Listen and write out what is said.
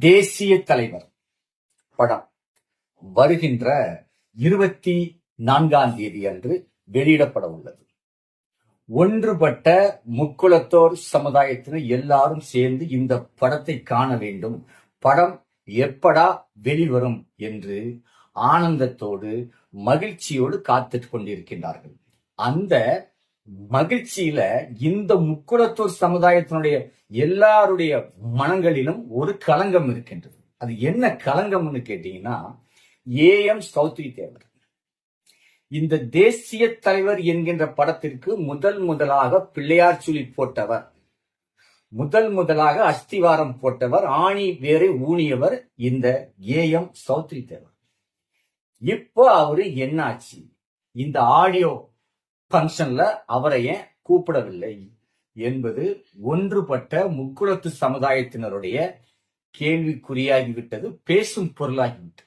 தேசிய தலைவர் படம் வருகின்ற இருபத்தி நான்காம் தேதி அன்று வெளியிடப்பட உள்ளது. ஒன்றுபட்ட முக்குளத்தோர் சமுதாயத்தினர் எல்லாரும் சேர்ந்து இந்த படத்தை காண வேண்டும். படம் எப்படா வெளிவரும் என்று ஆனந்தத்தோடு மகிழ்ச்சியோடு காத்துக் கொண்டிருக்கின்றார்கள். அந்த மகிழ்ச்சியில இந்த முக்குளத்தோர் சமுதாயத்தினுடைய எல்லாருடைய மனங்களிலும் ஒரு களங்கம் இருக்கின்றது. அது என்ன களங்கம்னு கேட்டீங்கன்னா ஏஎம் சௌத்ரி தேவர் இந்த தேசிய தலைவர் என்கின்ற படத்திற்கு முதல் முதலாக பிள்ளையார் சுழி போட்டவர் முதல் முதலாக அஸ்திவாரம் போட்டவர் ஆணி வேரை ஊனியவர் இந்த ஏஎம் சௌத்ரி தேவர் இப்போ அவரு என்னாச்சு? இந்த ஆடியோ ஃபங்க்ஷன்ல அவரை ஏன் கூப்பிடவில்லை என்பது ஒன்றுபட்ட முக்குளத்து சமுதாயத்தினருடைய கேள்விக்குறியாகிவிட்டது பேசும் பொருளாகிவிட்டது.